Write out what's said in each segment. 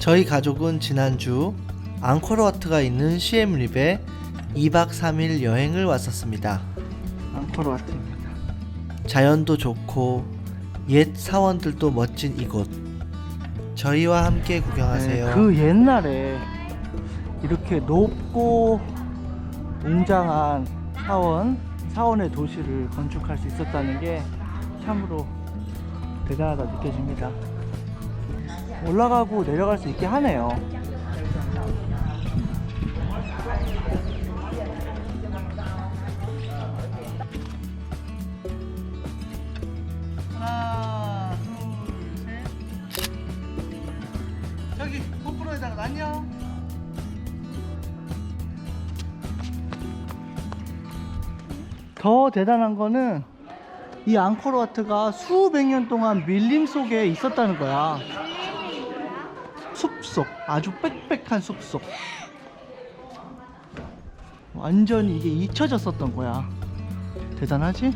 저희 가족은 지난주 앙코르와트가 있는 시엠립에 2박 3일 여행을 왔었습니다. 앙코르와트입니다. 자연도 좋고 옛 사원들도 멋진 이곳. 저희와 함께 구경하세요. 네, 그 옛날에 이렇게 높고 웅장한 사원, 사원의 도시를 건축할 수 있었다는 게 참으로 대단하다 느껴집니다. 올라가고 내려갈 수 있게 하네요. 더 대단한 거는 이 앙코르와트가 수백 년 동안 밀림 속에 있었다는 거야. 숲속, 아주 빽빽한 숲속. 완전히 이게 잊혀졌었던 거야. 대단하지?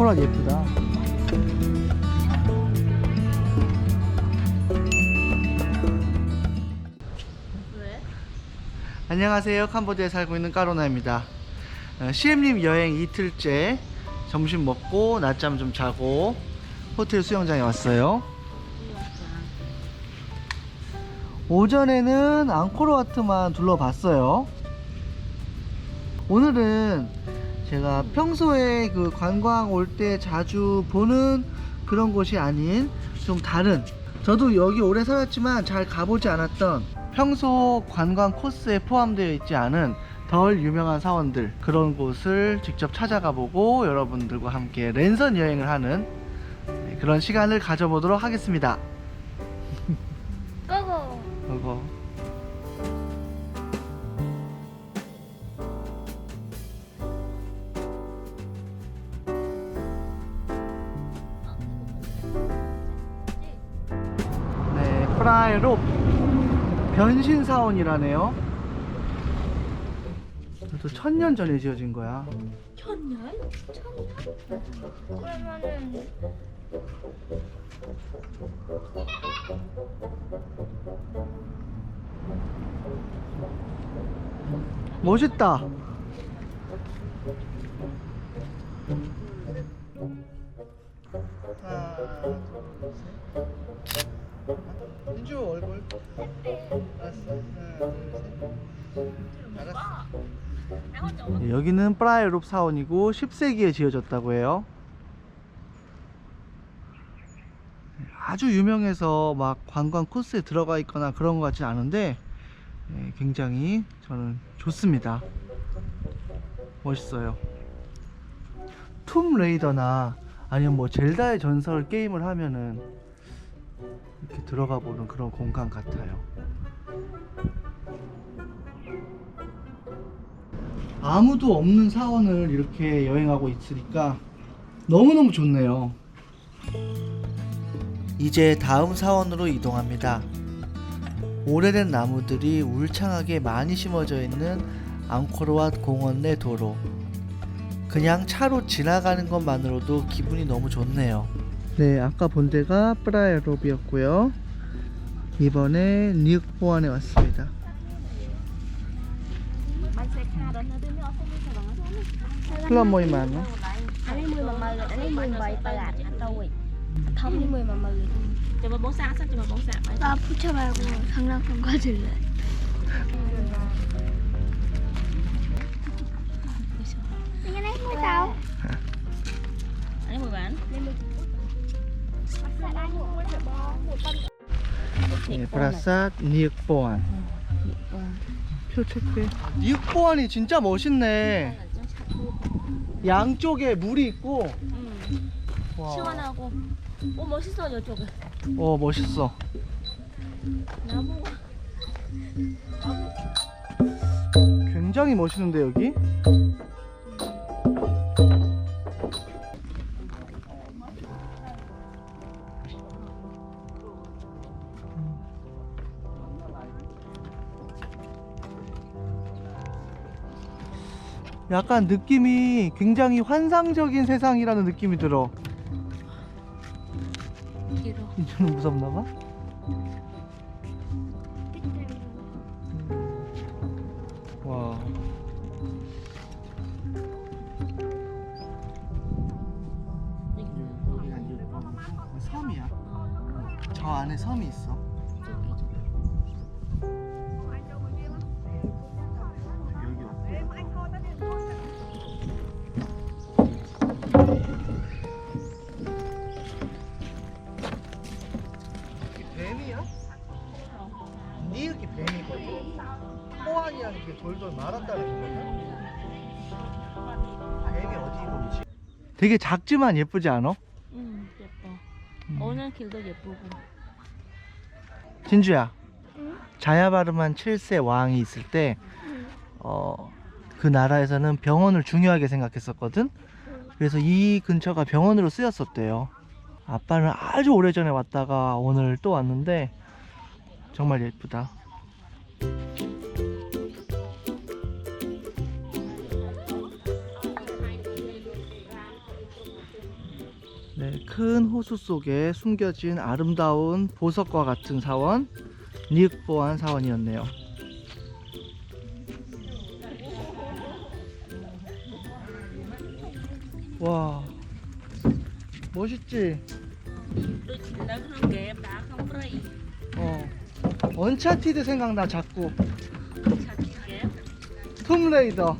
코르 예쁘다. 안녕하세요. 캄보디아에 살고 있는 까로나입니다. 어, 시엠님 여행 이틀째 점심 먹고 낮잠 좀 자고 호텔 수영장에 왔어요. 오전에는 앙코르와트만 둘러봤어요. 오늘은 제가 평소에 그 관광 올 때 자주 보는 그런 곳이 아닌 좀 다른 저도 여기 오래 살았지만 잘 가보지 않았던 평소 관광 코스에 포함되어 있지 않은 덜 유명한 사원들 그런 곳을 직접 찾아가 보고 여러분들과 함께 랜선 여행을 하는 네, 그런 시간을 가져보도록 하겠습니다. 프라이로 변신 사원이라네요. 또 천년 전에 지어진 거야. 천년? 천년? 그러면은 멋있다. 민주 여기는 프라이룹 사원이고 10세기에 지어졌다고 해요. 아주 유명해서 막 관광 코스에 들어가 있거나 그런 것 같지 않은데 네, 굉장히 저는 좋습니다. 멋있어요. 툼 레이더나 아니면 뭐 젤다의 전설 게임을 하면은 이렇게 들어가 보는 그런 공간 같아요. 아무도 없는 사원을 이렇게 여행하고 있으니까 너무너무 좋네요. 이제 다음 사원으로 이동합니다. 오래된 나무들이 울창하게 많이 심어져 있는 앙코르왓 공원 내 도로. 그냥 차로 지나가는 것만으로도 기분이 너무 좋네요. 네, 아까 본 데가 프라이롭이었고요. 이번에 니흑보안에 왔습니다. Lom mùi mà nó. Anh ấy mùi mà mờ, anh ấy mùi bày bà lạc anh tôi. Thông ấy mùi mà mờ. Cho bà bố sáng sao cho bà bố sáng. Bà phụ cho bà thằng nào không có gì lại. Anh ấy mùi sao? Anh ấy mùi bán. Ini perasaan niat puan. 표 체크해. 니흑보안이 진짜 멋있네. 양쪽에 물이 있고 음. 와. 시원하고. 오 멋있어 이쪽에. 어 멋있어 나무가. 굉장히 멋있는데 여기 약간 느낌이 굉장히 환상적인 세상이라는 느낌이 들어 길어. 이제는 무섭나 봐? 와. 섬이야. 저 안에 섬이 있어. 뱀이거든. 호환이랑 이렇게 돌돌 말았다는 거거든. 뱀이 어디 있지? 되게 작지만 예쁘지 않아? 음 예뻐. 오는 길도 예쁘고. 진주야. 자야바르만 7세 왕이 있을 때, 어, 그 나라에서는 병원을 중요하게 생각했었거든? 그래서 이 근처가 병원으로 쓰였었대요. 아빠는 아주 오래전에 왔다가 오늘 또 왔는데, 정말 예쁘다. 네, 큰 호수 속에 숨겨진 아름다운 보석과 같은 사원, 니윽보한 사원이었네요. 와, 멋있지? 어, 언차티드 생각나 자꾸. 툼레이더.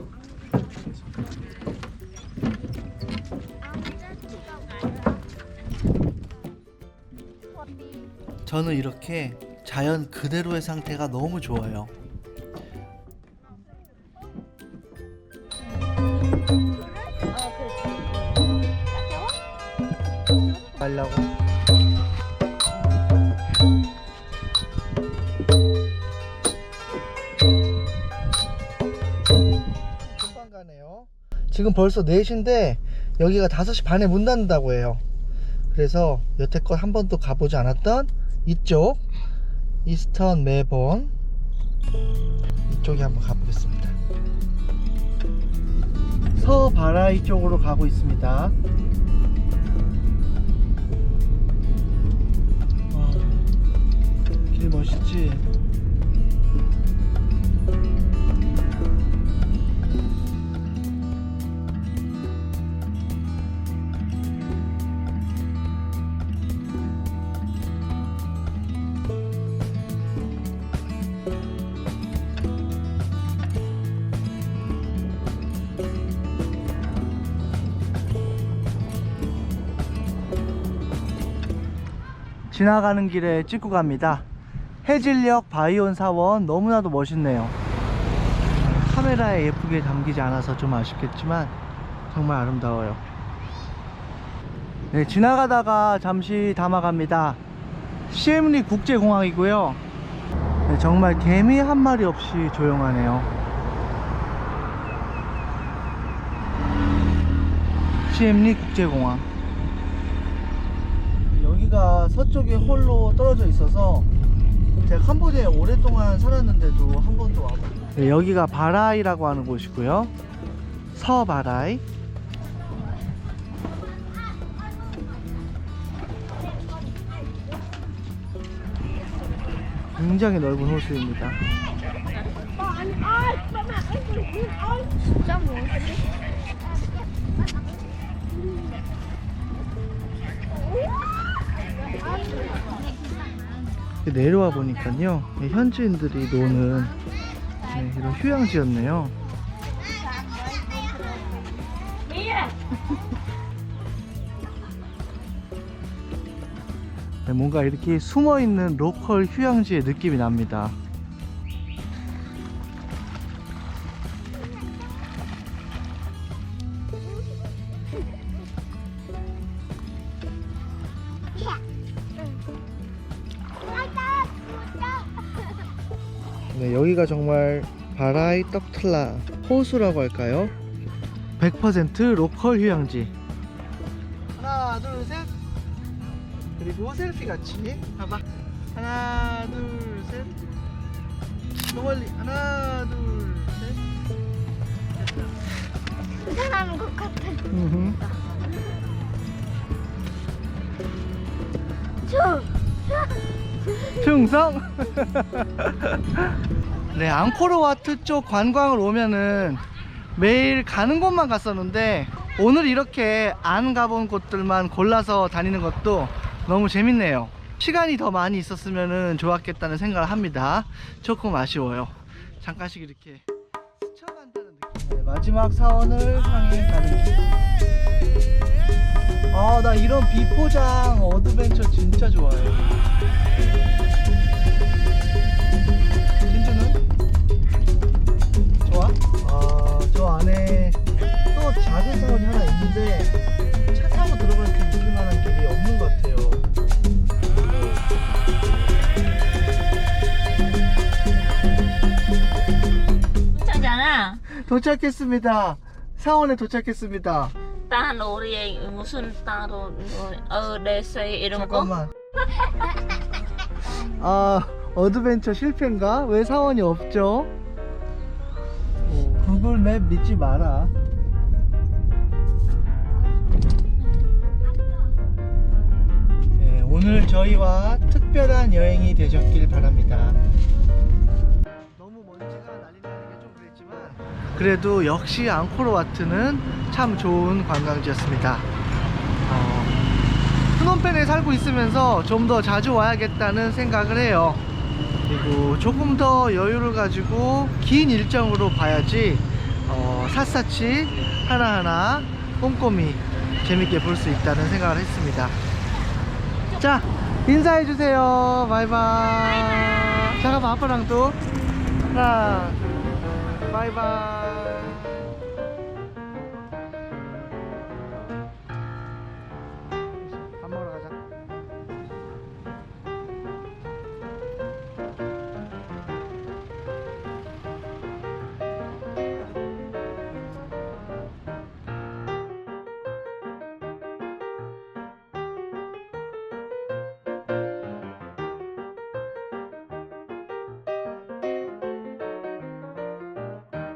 저는 이렇게 자연 그대로의 상태가 너무 좋아요. 가네요. 지금 벌써 4시인데 여기가 5시 반에 문 닫는다고 해요. 그래서 여태껏 한 번도 가보지 않았던 이쪽 이스턴 메본 이쪽에 한번 가보겠습니다. 서바라이 쪽으로 가고 있습니다. 와, 길 멋있지? 지나가는 길에 찍고 갑니다. 해질녘 바이온 사원 너무나도 멋있네요. 카메라에 예쁘게 담기지 않아서 좀 아쉽겠지만 정말 아름다워요. 네, 지나가다가 잠시 담아갑니다. 시엠리 국제공항이고요. 네, 정말 개미 한 마리 없이 조용하네요. 시엠리 국제공항. 여기가 서쪽에 홀로 떨어져 있어서 제가 캄보디아에 오랫동안 살았는데도 한 번도 와보 네, 여기가 바라이라고 하는 곳이고요. 서바라이. 굉장히 넓은 호수입니다. Sao muốn 내려와 보니까요 네, 현지인들이 노는 네, 이런 휴양지였네요. 네, 뭔가 이렇게 숨어있는 로컬 휴양지의 느낌이 납니다 네, 여기가 정말 바라이 떡틀라 호수라고 할까요? 100% 로컬 휴양지. 하나, 둘, 셋. 그리고 셀피 같이. 봐봐. 하나, 둘, 셋. 더 멀리. 하나, 둘, 셋. 사람 것 같아. 충성. 네, 앙코르와트 쪽 관광을 오면은 매일 가는 곳만 갔었는데 오늘 이렇게 안 가본 곳들만 골라서 다니는 것도 너무 재밌네요. 시간이 더 많이 있었으면 좋았겠다는 생각을 합니다. 조금 아쉬워요. 잠깐씩 이렇게 스쳐간다는 느낌. 네, 마지막 사원을 향해 가는 길. 아, 나 이런 비포장 어드벤처 진짜 좋아해요. 저 안에 또 작은 사원이 하나 있는데 차 타고 들어갈 때 누릴 만한 길이 없는 것 같아요. 괜찮잖아. 도착했습니다. 사원에 도착했습니다. 다 놀이 무슨 따로 어 레세 이런 거. 잠깐만. 아, 어드벤처 실패인가? 왜 사원이 없죠? 구글 맵 믿지 마라. 네, 오늘 저희와 특별한 여행이 되셨길 바랍니다. 너무 먼지가 날린다는 게 좀 그랬지만 그래도 역시 앙코르와트는 참 좋은 관광지였습니다. 어, 프놈펜에 살고 있으면서 좀 더 자주 와야겠다는 생각을 해요. 그리고 조금 더 여유를 가지고 긴 일정으로 봐야지 어, 샅샅이 하나하나 꼼꼼히 재밌게 볼 수 있다는 생각을 했습니다. 자, 인사해 주세요. 바이바이. 잠깐만, 아빠랑 또. 하나, 둘, 바이바이.